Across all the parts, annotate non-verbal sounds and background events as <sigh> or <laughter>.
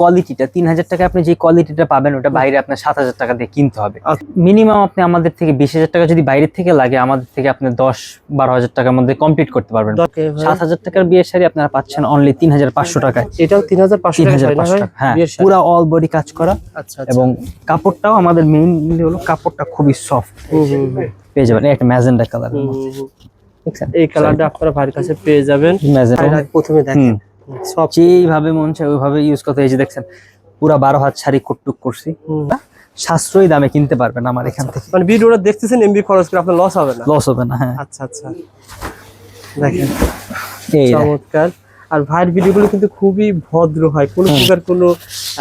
কোয়ালিটিটা তিন হাজার টাকা আপনি যে কোয়ালিটিটা পাবেন ওটা বাইরে আপনার সাত হাজার টাকা দিয়ে কিনতে হবে। আচ্ছা। মিনিমাম আপনি আমাদের থেকে বিশ হাজার টাকা যদি বাইরের থেকে লাগে আমাদের থেকে আপনি দশ বারো হাজার টাকার মধ্যে কমপ্লিট করতে পারবেন। সাত হাজার টাকার বিয়ের শাড়ি আপনারা পাচ্ছেন অনলি তিন হাজার পাঁচশো টাকায়। এটাও তিন হাজার পাঁচশো তিন টাকা হাজার পাঁচশো টাকা হ্যাঁ পুরো অল বডি কাজ করা। আচ্ছা আচ্ছা। এবং কাপড়টাও আমাদের মেইনলি হলো কাপড়টা খুবই সফট পেয়ে যাবেন একটা ম্যাজেন্ডা কালার। এই কালারটা আপনারা ভাইয়ের কাছে পেয়ে যাবেন। প্রথমে দেখেন। যেইভাবে মন চায় ওইভাবে ইউজ করতে এই যে দেখছেন পুরো বারো হাত শাড়ি কুটটুক করছি। সাশ্রয়ী দামে কিনতে পারবেন আমার এখান থেকে। মানে ভিডিওটা দেখতেছেন এমবি খরচ করে আপনার লস হবে না? লস হবে না হ্যাঁ। আচ্ছা আচ্ছা। দেখেন। এই। চমৎকার। আর ভাইয়ের ভিডিওগুলো কিন্তু খুবই ভদ্র হয়। কোনো প্রকার কোনো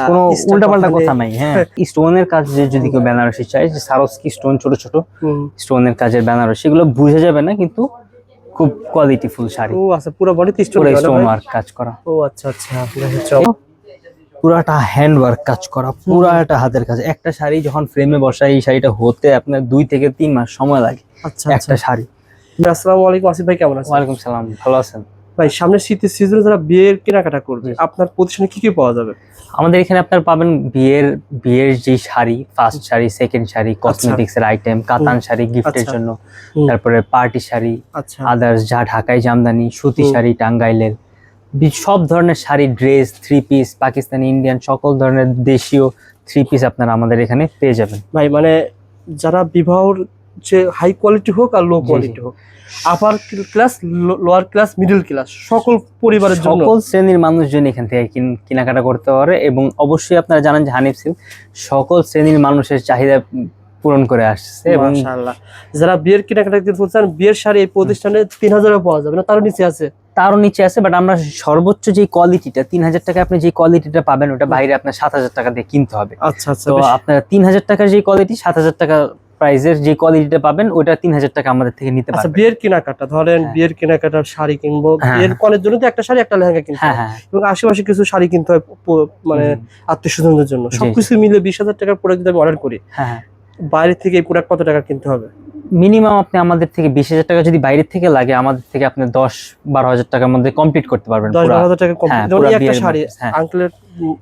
কোনো উল্টাপাল্টা কথা নাই হ্যাঁ। <laughs> স্টোনের কাজ যে যদি কেউ বেনারসি চায় যে সারস্কি স্টোন ছোট ছোট স্টোনের কাজের বেনারসি এগুলো বুঝে যাবে না কিন্তু খুব কোয়ালিটি ফুল শাড়ি। ও আচ্ছা পুরো বডি তিস্ট পুরো স্টোন ওয়ার্ক কাজ করা। ও আচ্ছা আচ্ছা দেখেন চমৎকার। পুরাটা হ্যান্ড ওয়ার্ক কাজ করা পুরাটা হাতের কাজ। একটা শাড়ি যখন ফ্রেমে বসাই এই শাড়িটা হতে আপনার দুই থেকে তিন মাস সময় লাগে। আচ্ছা আচ্ছা। একটা শাড়ি। আসসালামু আলাইকুম আসিফ ভাই কেমন আছেন? ওয়ালাইকুম সালাম ভালো আছেন? ভাই সামনের শীতের সিজনে যারা বিয়ের কেনাকাটা করবে আপনার প্রতিষ্ঠানে কি কি পাওয়া যাবে? আমাদের এখানে আপনার পাবেন বিয়ের বিয়ের যে sari first sari second sari cosmetics এর আইটেম কাতান শাড়ি গিফটের আচ্ছা। জন্য। তারপরে পার্টি শাড়ি আচ্ছা। আদার্স যা ঢাকাই জামদানি সুতি শাড়ি টাঙ্গাইলের। সব ধরনের sari dress three piece Pakistani Indian সকল ধরনের দেশীয় থ্রি পিস আপনারা আমাদের এখানে পেয়ে যাবেন। ভাই মানে যারা বিবাহর যে হাই কোয়ালিটি হোক আর লো কোয়ালিটি হোক upper class lower class middle class সকল পরিবারের জন্য। সকল শ্রেণির মানুষজন এখান থেকে কিন- কেনাকাটা করতে পারে এবং অবশ্যই আপনারা জানেন যে হানিফ সিল্ক সকল শ্রেণির মানুষের চাহিদা পূরণ করে আসছে এবং যারা বিয়ের কেনাকাটা করতে চান বিয়ের শাড়ি এই প্রতিষ্ঠানে তিন হাজারে পাওয়া যাবে না তারও নিচে আছে। তারও নিচে আছে বাট আমরা সর্বোচ্চ যে কোয়ালিটিটা তিন হাজার টাকা আপনি যে কোয়ালিটিটা পাবেন ওটা বাইরে আপনার সাত হাজার টাকা দিয়ে কিনতে হবে। আচ্ছা আচ্ছা তো আপনার তিন হাজার টাকার যে কোয়ালিটি সাত হাজার টাকা প্রাইসের যে কোয়ালিটিটা পাবেন ওটা তিন হাজার টাকা আমাদের থেকে নিতে আচ্ছা পারবেন বিয়ের কেনাকাটা ধরেন হ্যাঁ। বিয়ের কেনাকাটার শাড়ি কিনবো হ্যাঁ, বিয়ের কলের জন্য তো একটা শাড়ি একটা লেহেঙ্গা কিনতে হ্যাঁ হয়। হ্যাঁ। এবং আশেপাশে কিছু শাড়ি কিনতে হয় মানে আত্মীয় স্বজনদের জন্য। সবকিছু মিলে বিশ হাজার টাকার প্রোডাক্ট যদি আমি অর্ডার করি হ্যাঁ বাইরে থেকে এই প্রোডাক্ট কত টাকা কিনতে হবে? মিনিমাম আপনি আমাদের থেকে বিশ হাজার টাকা যদি বাইরের থেকে লাগে আমাদের থেকে আপনি দশ বারো হাজার টাকার মধ্যে কমপ্লিট করতে পারবেন হ্যাঁ, এই হ্যাঁ।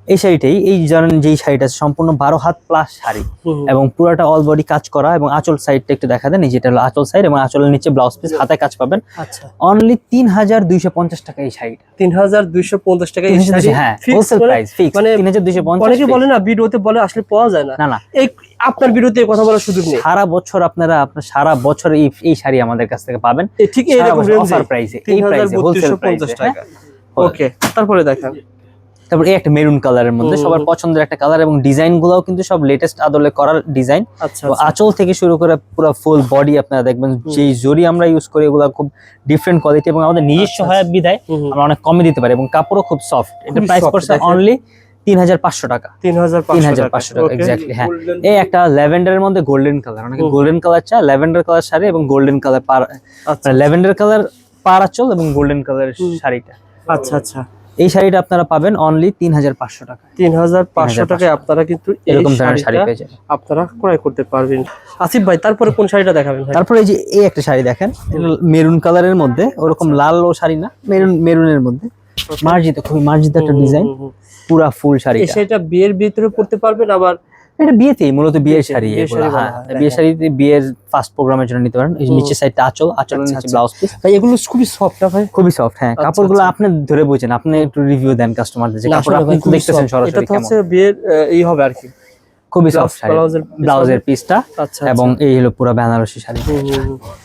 এই শাড়িটাই এই ধরেন যেই শাড়িটা সম্পূর্ণ বারো হাত প্লাস শাড়ি। এবং পুরোটা অল বডি কাজ করা এবং আঁচল সাইডটা একটু দেখা দেন যেটা হলো আঁচল সাইড এবং আঁচলের নিচে ব্লাউজ পিস হাতে কাজ পাবেন। আচ্ছা। অনলি তিন হাজার দুইশো পঞ্চাশ টাকা এই শাড়িটা। তিন হাজার দুইশো পঞ্চাশ টাকা হ্যাঁ হোলসেল মানে- প্রাইস ফিক্স তিন হাজার দুইশো পঞ্চাশ অনেকে বলে না ভিডিওতে বলে আসলে পাওয়া যায় না। না না। এই আপনার বিরুদ্ধে কথা বলার সুযোগ নেই। সারা বছর আপনারা আপনার সারা বছর এই এই শাড়ি আমাদের কাছ থেকে পাবেন। ঠিক এইরকম রেঞ্জে অফার প্রাইসে এই প্রাইসে হোলসেল প্রাইসে টাকা। ওকে তারপরে দেখেন। তারপর এই একটা মেরুন কালারের মধ্যে সবার পছন্দের একটা কালার এবং ডিজাইন গুলাও কিন্তু সব লেটেস্ট আদলে করার ডিজাইন আচ্ছা আচ্ছা। আঁচল থেকে শুরু করে পুরো ফুল বডি আপনারা দেখবেন যেই জরি আমরা ইউজ করি এগুলো খুব ডিফারেন্ট কোয়ালিটি এবং আমাদের নিজস্ব আচ্ছা, হয় বিধায়। আমরা অনেক কমে দিতে পারি এবং কাপড়ও খুব সফট এটা প্রাইস পড়ছে অনলি তিন হাজার পাঁচশো টাকা। তিন হাজার তিন হাজার পাঁচশো টাকা এক্স্যাক্টলি হ্যাঁ। এই একটা ল্যাভেন্ডারের মধ্যে গোল্ডেন কালার অনেকে golden colour lavender colour sari এবং গোল্ডেন কালার আচ্ছা ল্যাভেন্ডার কালার এবং গোল্ডেন কালারের। শাড়িটা। আচ্ছা আচ্ছা। এই শাড়িটা আপনারা পাবেন অনলি তিন হাজার পাঁচশো টাকা। তিন হাজার পাঁচশো। টাকায় আপনারা কিন্তু এরকম ধরনের শাড়ি পেয়ে যাবেন। আপনারা ক্রয় করতে পারবেন। আসিফ ভাই তারপরে কোন শাড়িটা দেখাবেন তারপরে এই যে এই একটা শাড়ি দেখেন মেরুন কালারের মধ্যে ওরকম লাল ও শাড়ি না মেরুন মেরুনের মধ্যে। মার্জিত খুবই মার্জিত একটা ডিজাইন। পুরা ফুল শাড়ি সেটা বিয়ের ভিতরে পড়তে পারবেন আবার এটা বিয়েতে মূলত বিয়ের শাড়ি বিয়ের হ্যাঁ হয়। শাড়িতে বিয়ের ফার্স্ট প্রোগ্রামের জন্য নিতে পারেন। এই নিচে সাইডটা আঁচল আঁচল আচ্ছা, নিচে আচ্ছা। ব্লাউজ পিস ভাই এগুলো খুবই সফট না ভাই? খুবই সফট হ্যাঁ। আচ্ছা, কাপড়গুলো আচ্ছা। আপনি ধরে বুঝেন আপনি একটু রিভিউ দেন কাস্টমারদের যে কাপড় আপনি দেখতেছেন সরাসরি সরাসরি এটা তো হচ্ছে বিয়ের এই হবে আর কি। খুবই সফট শাড়ি। ব্লাউজের পিসটা আচ্ছা এবং এই হলো পুরো বেনারসি শাড়ি।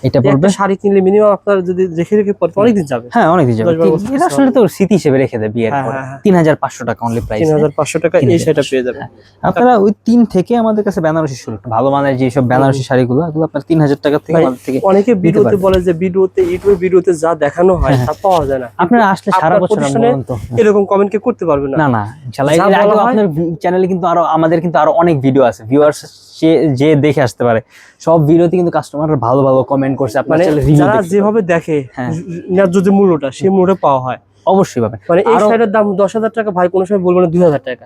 এটা পড়বে শাড়ি কিনলে মিনিমাম আপনার যদি রেখে রেখে পড়তে অনেকদিন যাবে। হ্যাঁ অনেক দিন যাবে এটা আসলে তো স্মৃতি হিসেবে রেখে দেয় বিয়ের হ্যাঁ, পরে। হ্যাঁ, হ্যাঁ। তিন হাজার পাঁচশো টাকা অনলি প্রাইস তিন হাজার পাঁচশো টাকা এই শাড়িটা পেয়ে যাবেন। আপনারা ওই তিন থেকে আমাদের কাছে বেনারসি শুরু ভালো মানের যে সব বেনারসি শাড়িগুলো এগুলো আপনার তিন হাজার টাকা থেকে আমাদের থেকে অনেকে ভিডিওতে বলে যে ভিডিওতে ইউটিউব ভিডিওতে যা দেখানো হয় তা পাওয়া যায় না। আপনারা আসলে সারা বছর আমরা এরকম কমেন্ট কে করতে পারবে না। না না। ইনশাআল্লাহ হয়- আপনার চ্যানেলে কিন্তু আরও আমাদের কিন্তু আরও অনেক ভিডিও আছে। ভিউয়ার্স যে যে দেখে আসতে পারে। সব ভিডিওতে কিন্তু কাস্টমাররা ভালো ভালো কমেন্ট করছে আপনার মানে যারা যেভাবে দেখে হ্যাঁ। ন্যায্য যে মূল্যটা সেই মূল্যটা পাওয়া হয়। অবশ্যই পাবেন। মানে এই শাড়ির দাম দশ হাজার টাকা ভাই কোনো সময় বলব না দুই হাজার টাকা।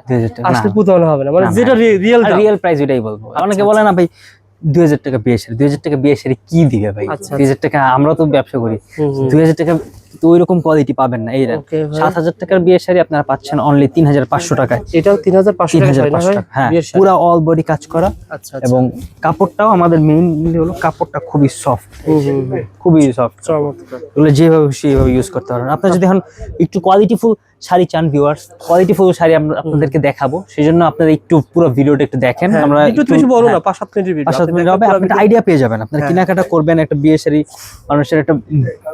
আসলে প্রতারণা হবে না। মানে যেটা রিয়েল দাম। রিয়েল প্রাইস ওইটাই বলব। অনেকে বলে না ভাই দুই হাজার টাকা বিয়ে শাড়ি দুই হাজার টাকা বিয়ে শাড়ি কি দিবে ভাই? আচ্ছা, দুই হাজার টাকা আমরা তো ব্যবসা করি। দুই হাজার টাকা তো ওই রকম কোয়ালিটি পাবেন না সাত হাজার টাকার বিয়ের শাড়ি আপনারা পাচ্ছেন অনলি তিন হাজার পাঁচশো টাকায়। এটাও তিন হাজার পাঁচশো তিন টাকা হ্যাঁ পুরো অল বডি কাজ করা। আচ্ছা আচ্ছা এবং কাপড়টাও আমাদের মেইনলি হলো কাপড়টা খুবই সফট। খুবই সফট এগুলো যেভাবে সেইভাবে ইউজ করতে পারবেন আপনার যদি এখন একটু কোয়ালিটিফুল শাড়ি চান ভিউয়ার্স কোয়ালিটিফুল শাড়ি আমরা আপনাদেরকে দেখাবো। সেই জন্য আপনারা একটু পুরো ভিডিওটা একটু দেখেন। হ্যাঁ, আমরা একটু বেশি বড় না পাঁচ সাত মিনিটের ভিডিও পাঁচ সাত মিনিট হবে। আপনি একটা আইডিয়া পেয়ে যাবেন। আপনারা হ্যাঁ। কেনাকাটা করবেন একটা বিয়ে শাড়ি মানুষের একটা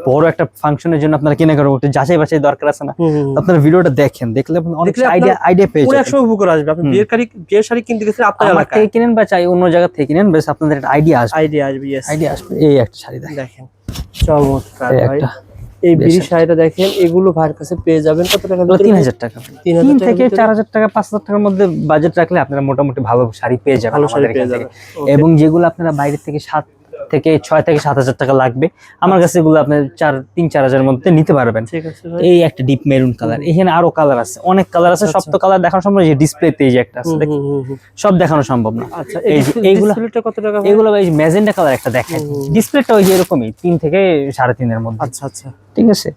বড় একটা ফাংশনের জন্য আপনারা কেনাকাটা করতে যাচাই বাছাই দরকার আছে না। আপনারা ভিডিওটা দেখেন দেখলে অনেক আইডিয়া আইডিয়া পেয়ে যাবেন। বুকুর আসবে। আপনি বিয়ের শাড়ি বিয়ের শাড়ি কিনতে গেছেন আপনার এলাকায়। থেকে কিনেন বা চাই অন্য জায়গা থেকে কিনেন বেশ আপনাদের একটা আইডিয়া আসবে। আইডিয়া আসবে yes আইডিয়া আসবে এই একটা শাড়ি দেখেন। চমৎকার ভাই। এই বিড়ি শাড়িটা দেখেন এগুলো ভাইয়ের কাছে পেয়ে যাবেন। কত টাকা তিন হাজার টাকা তিন থেকে? চার হাজার টাকা পাঁচ হাজার টাকার মধ্যে বাজেট রাখলে আপনারা মোটামুটি ভালো শাড়ি পেয়ে যাবেন. এবং যেগুলো আপনারা বাইরে থেকে সাত থেকে ছয় থেকে সাত হাজার টাকা লাগবে। আমার কাছে এগুলো আপনি চার তিন চার হাজারের মধ্যে নিতে পারবেন। ভাই। এই একটা ডিপ মেরুন কালার এখানে আরও কালার আছে। অনেক কালার আছে। সব তো কালার দেখানো সম্ভব যে ডিসপ্লেতে এই যে একটা আছে। সব দেখানো সম্ভব না। আচ্ছা এইগুলা- কত টাকা ভাই? এগুলো এই ম্যাজেন্ডা কালার একটা দেখেন। ডিসপ্লেটা ওই যে এরকমই তিন থেকে সাড়ে তিনের মধ্যে। আচ্ছা আচ্ছা। ঠিক আছে?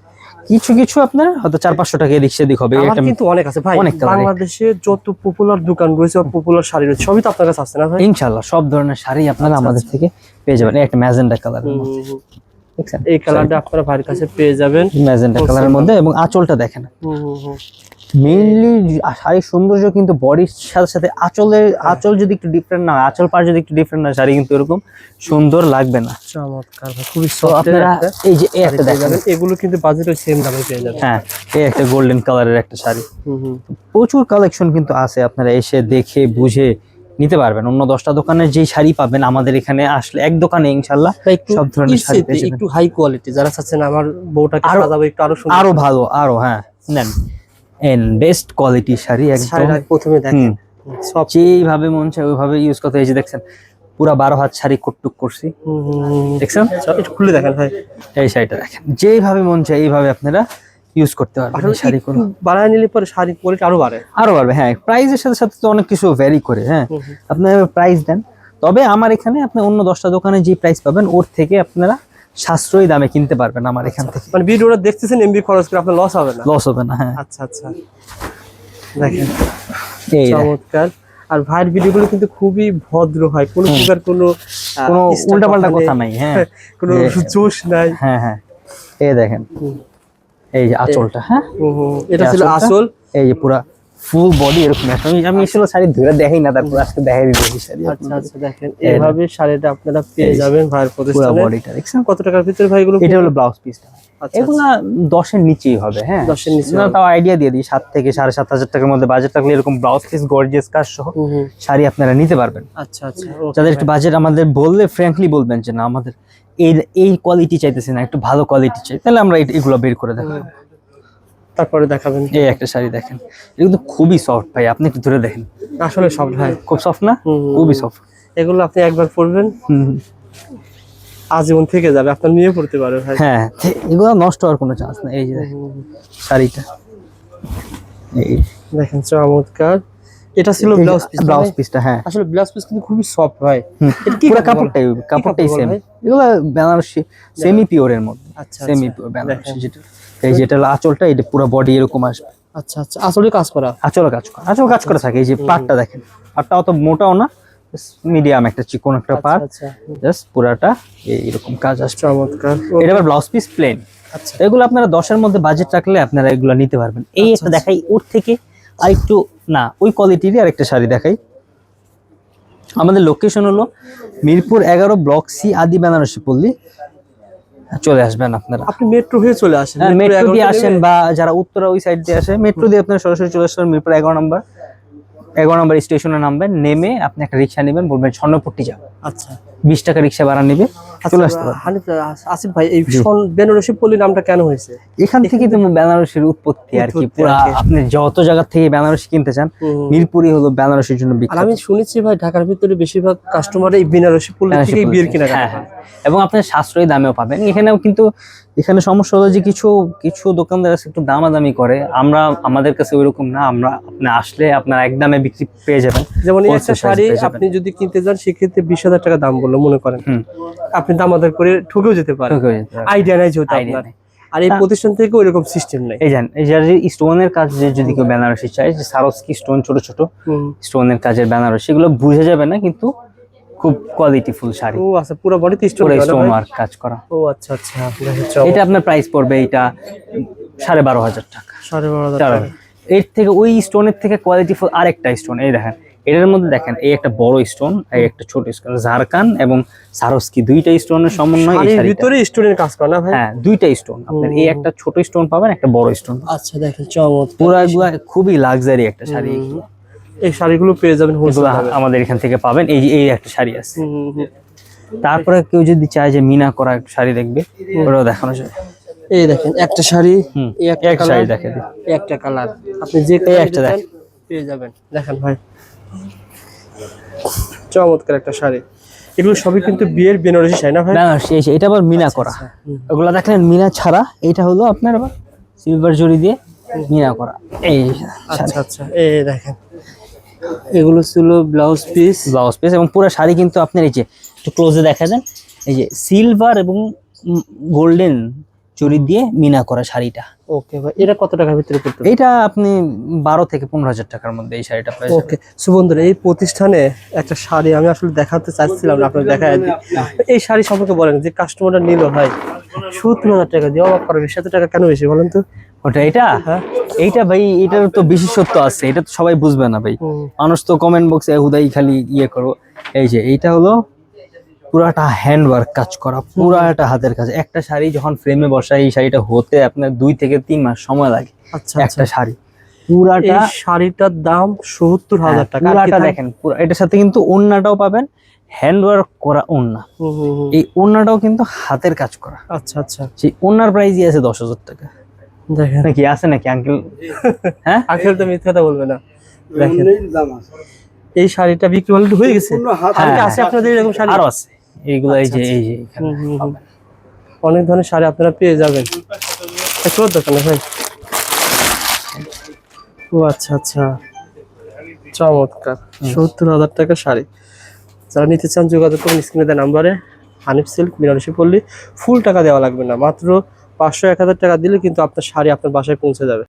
কিছু কিছু আপনার হয়তো চার পাঁচশো টাকা এদিক সেদিক হবে কিন্তু অনেক আছে ভাই। অনেক বাংলাদেশে যত পপুলার দোকান রয়েছে পপুলার শাড়ি রয়েছে সবই তো আপনার কাছে আসছে না ভাই? ইনশাল্লাহ সব ধরনের শাড়ি আপনারা আমাদের থেকে পেয়ে যাবেন। একটা ম্যাজেন্ডা কালার এই কালারটা আপনারা ভাইয়ের কাছে পেয়ে যাবেন। ম্যাজেন্ডা কালারের মধ্যে এবং আঁচলটা দেখেন। মেইনলি শাড়ির সৌন্দর্য কিন্তু বডির সাথে সাথে আঁচলের আঁচল যদি একটু ডিফারেন্ট না হয়, আঁচল পার যদি একটু ডিফারেন্ট না হয়, শাড়ি কিন্তু এরকম সুন্দর লাগবে না। চমৎকার খুবই আপনারা এই যে এই একটা দেখেন। এগুলো কিন্তু বাজেট সেম দামে পেয়ে যাবেন। হ্যাঁ এই একটা গোল্ডেন কালারের একটা শাড়ি। প্রচুর কালেকশন কিন্তু আছে আপনারা এসে দেখে বুঝে নিতে পারবেন। অন্য দশটা দোকানের যেই শাড়ি পাবেন আমাদের এখানে আসলে এক দোকানে ইনশাল্লাহ সব ধরনের শাড়ি। একটু হাই কোয়ালিটি যারা চাচ্ছেন আমার বউটাকে আরো- সাজাবো একটু আরও সুন্দর আরও ভালো আরও হ্যাঁ নেন। এন বেস্ট কোয়ালিটি শাড়ি একদম। প্রথমে দেখেন। সব যেইভাবে মন চায় ওইভাবে ইউজ করতে এই যে দেখছেন পুরা বারো হাত শাড়ি কুটটুক করছি। দেখছেন? একটু খুলে দেখেন ভাই। এই শাড়িটা দেখেন। যেইভাবে মন চায় এইভাবে আপনারা ইউজ করতে পারবেন শাড়ি একটু বাড়ায় নিলে পরে শাড়ির কোয়ালিটি আরও বাড়ে। আরও বাড়বে হ্যাঁ প্রাইসের সাথে সাথে তো অনেক কিছু ভ্যারি করে হ্যাঁ। আপনি। প্রাইস দেন। তবে আমার এখানে আপনি অন্য দশটা দোকানে যে প্রাইস পাবেন ওর থেকে আপনারা সাশ্রয়ী দামে কিনতে পারবেন আমার এখান থেকে। মানে ভিডিওটা দেখতেছেন এমবি খরচ করে আপনার লস হবে না? লস হবে না হ্যাঁ। আচ্ছা আচ্ছা। দেখেন। এই। চমৎকার। আর ভাইয়ের ভিডিওগুলো কিন্তু খুবই ভদ্র হয়। কোনো প্রকার কোনো কোনো উল্টাপাল্টা কথা নাই। হ্যাঁ। <laughs> কোনো জোশ নাই। হ্যাঁ হ্যাঁ। এই দেখেন। এই যে আঁচলটা হ্যাঁ। এটা ছিল? আসল এই যে পুরা ফুল বডি এরকম। আমি আমি আসলে শাড়ি ধরে দেখাই না তারপর আজকে দেখাই শাড়ি আচ্ছা আচ্ছা দেখেন। এইভাবে শাড়িটা আপনারা পেয়ে যাবেন ভাইয়ের পুরো বডিটা দেখছেন? কত টাকার ভিতরে ভাই এগুলো এটা হলো ব্লাউজ পিসটা আচ্ছা, এগুলা দশের নিচেই হবে হ্যাঁ? দশের নিচে না তাও আইডিয়া দিয়ে দিই সাত থেকে সাড়ে সাত হাজার টাকার মধ্যে বাজেট থাকলে এরকম ব্লাউজ পিস গর্জিয়াস কাজ সহ। শাড়ি আপনারা নিতে পারবেন। আচ্ছা আচ্ছা যাদের একটু বাজেট আমাদের বললে ফ্র্যাঙ্কলি বলবেন যে না আমাদের এই এই কোয়ালিটি চাইতেছি না একটু ভালো কোয়ালিটি চাই। তাহলে আমরা এগুলো বের করে দেখাবো। তারপরে দেখাবেন। এই একটা শাড়ি দেখেন। এটা কিন্তু খুবই সফট ভাই আপনি একটু ধরে দেখেন। আসলে সফট ভাই। খুব সফট না? খুবই। সফট এগুলো আপনি একবার পরবেন। আজীবন থেকে যাবে আপনার নিয়ে পড়তে পারে ভাই। হ্যাঁ এগুলো নষ্ট হওয়ার কোনো চান্স নেই। এই যে। শাড়িটা। এই। দেখেন চমৎকার। এটা ছিল ব্লাউজ পিস ব্লাউজ পিসটা হ্যাঁ। আসলে ব্লাউজ পিস কিন্তু খুবই সফট হুম, এটা কি পুরো? কাপড়টাই কাপড়টাই কাপড় সেম এগুলো বেনারসি সেমি পিওরের মধ্যে। আচ্ছা সেমি আচ্ছা। পিওর বেনারসি যেটা। এই যেটা আঁচলটা এটা পুরো বডি এরকম আসবে। আচ্ছা আচ্ছা। আসলে কাজ করা? আঁচলও কাজ করে। আঁচল কাজ করে থাকে। এই যে পাটটা দেখেন। পাটটা অত মোটাও না মিডিয়াম একটা চিকন একটা পাট। আচ্ছা। জাস্ট পুরাটা এই- এরকম কাজ আসবে। চমৎকার। এটা আবার ব্লাউজ পিস প্লেন আচ্ছা। এগুলো আপনারা দশের মধ্যে বাজেট রাখলে আপনারা এগুলো নিতে পারবেন। এই একটা দেখাই ওর থেকে আর একটু না ওই কোয়ালিটিরই আরেকটা শাড়ি দেখাই। আমাদের লোকেশন হলো মিরপুর এগারো ব্লক সি আদি বেনারসি পল্লী। চলে আসবেন আপনারা। আপনি মেট্রো হয়ে চলে আসেন হ্যাঁ, মেট্রো দিয়ে আসেন বা যারা উত্তরা ওই সাইড দিয়ে আসে মেট্রো দিয়ে আপনারা সরাসরি চলে আসবেন মিরপুর এগারো নম্বর। এগারো নম্বর স্টেশনে নামবেন নেমে আপনি একটা রিক্সা নেবেন বলবেন স্বর্ণপট্টি যাবেন আচ্ছা। বিশ টাকা রিক্সা ভাড়া নেবে। চলে আসতে পারবেন আসিফ ভাই এই বেনারসি পল্লী নামটা কেন হয়েছে? এখান থেকে তো। বেনারসির উৎপত্তি আর কি পুরা আপনি যত জায়গা থেকে বেনারসি কিনতে চান। মিরপুরি হলো বেনারসির জন্য বিখ্যাত। আমি শুনেছি ভাই ঢাকার ভিতরে বেশিরভাগ কাস্টমার এই বেনারসি পল্লী বেনারসি থেকেই বিয়ের কিনা হ্যাঁ, হ্যাঁ। এবং আপনি সাশ্রয়ী দামেও পাবেন। এখানেও কিন্তু এখানে সমস্যা হলো যে কিছু কিছু দোকানদার আছে একটু দামাদামি করে। আমরা আমাদের কাছে ওইরকম না। আমরা আপনি আসলে আপনার এক দামে বিক্রি পেয়ে যাবেন। যেমন একটা শাড়ি আপনি যদি কিনতে যান সেক্ষেত্রে বিশ হাজার টাকা দাম বলল মনে করেন। আপনি দাম আদার করে ঠকেও যেতে পারেন। পারে। আইডিয়া নাই যেহেতু আপনার। আর এই। প্রতিষ্ঠান থেকে ওইরকম সিস্টেম নেই। এই জান এই যে স্টোনের কাজ যে যদি কেউ বেনারসি চায় যে সারস্কি স্টোন ছোট ছোট। স্টোনের কাজের বেনারসি সেগুলো বুঝে যাবে না কিন্তু খুব কোয়ালিটিফুল শাড়ি। ও আচ্ছা পুরো বডিতে স্টোন স্টোন ওয়ার্ক কাজ করা। ও আচ্ছা আচ্ছা এটা আপনার প্রাইস পড়বে এটা সাড়ে বারো হাজার টাকা। সাড়ে বারো হাজার টাকা। এর থেকে ওই স্টোনের থেকে কোয়ালিটিফুল আরেকটা স্টোন এই দেখেন। এটার মধ্যে দেখেন এই একটা বড় স্টোন এই একটা ছোট স্টোন ঝাড়খান এবং সারস্কি দুইটা স্টোনের সমন্বয় এই শাড়ির ভিতরে স্টোনের কাজ করে না ভাই? হ্যাঁ দুইটা স্টোন আপনার এই একটা ছোট স্টোন পাবেন একটা বড় স্টোন আচ্ছা দেখেন চমৎকার। পুরো খুবই লাক্সারি একটা শাড়ি। এই শাড়িগুলো পেয়ে যাবেন আমাদের এখান থেকে পাবেন। এই এই একটা শাড়ি আছে। তারপরে কেউ যদি চায় যে মিনা করা শাড়ি দেখবে ওটাও দেখানো যায় এই দেখেন একটা শাড়ি এই একটা এক শাড়ি কালার দেখে একটা কালার আপনি যে একটা দেখেন। পেয়ে যাবেন। দেখেন ভাই। চমৎকার একটা শাড়ি। এগুলো সবই কিন্তু বিয়ের বেনারসি শাড়ি না ভাই? সেই, এটা আবার মিনা করা। হুম। ওগুলা দেখলেন মিনা ছাড়া এটা হলো আপনার আবার সিলভার জড়ি দিয়ে মিনা করা। এই আচ্ছা আচ্ছা এই দেখেন। এগুলো ছিল ব্লাউজ পিস। ব্লাউজ পিস এবং পুরো শাড়ি কিন্তু আপনার এই যে একটু ক্লোজে দেখা যান এই যে সিলভার এবং গোল্ডেন জড়ি দিয়ে মিনা করা শাড়িটা। ওকে ভাই এটা কত টাকার ভিতরে করতে এটা আপনি বারো থেকে পনেরো হাজার টাকার মধ্যে এই শাড়িটা। ওকে সুবন্ধুরা এই প্রতিষ্ঠানে একটা শাড়ি আমি আসলে দেখাতে চাচ্ছিলাম আপনার দেখা এই শাড়ি সম্পর্কে বলেন যে কাস্টমারটা নিল ভাই সত্তর হাজার টাকা দিয়ে অবাক করার বেশি এত টাকা কেন বেশি বলেন তো? ওটা এটা? হ্যাঁ এইটা ভাই এটার তো বিশেষত্ব আছে এটা তো সবাই বুঝবে না ভাই। মানুষ তো কমেন্ট বক্সে হুদাই খালি ইয়ে করো। এই যে এইটা হলো পুরাটা হ্যান্ড ওয়ার্ক কাজ করা পুরাটা হাতের কাজ। একটা শাড়ি যখন ফ্রেমে বসায় এই শাড়িটা হতে আপনার দুই থেকে তিন মাস সময় লাগে। আচ্ছা একটা শাড়ি। পুরাটা শাড়িটার দাম সত্তর হাজার টাকা পুরাটা দেখেন পুরো এটার সাথে কিন্তু ওড়নাটাও পাবেন হ্যান্ড ওয়ার্ক করা হুম। এই ওড়নাটাও কিন্তু হাতের কাজ করা। আচ্ছা আচ্ছা। সেই ওড়নার প্রাইসই আছে দশ হাজার টাকা। দেখেন। নাকি আছে নাকি আঙ্কেল হ্যাঁ? আখের তো মিথ্যা কথা বলবে না। দেখেন। এই শাড়িটা বিক্রি হলে হয়ে গেছে। আর আছে আপনাদের এরকম শাড়ি? আরও আছে। এইগুলো এই যে এই যে এখানে। হুম, হুম, হুম। অনেক ধরনের শাড়ি আপনারা পেয়ে যাবেন। একটু দোকানে ভাই। ও আচ্ছা আচ্ছা। চমৎকার। সত্তর হাজার টাকা শাড়ি। যারা নিতে চান যোগাযোগ করুন স্ক্রিনে দেওয়া নাম্বারে। হানিফ সিল্ক বিনারসি পল্লী ফুল টাকা দেওয়া লাগবে না। মাত্র পাঁচশো এক হাজার টাকা দিলে কিন্তু আপনার শাড়ি আপনার বাসায় পৌঁছে যাবে।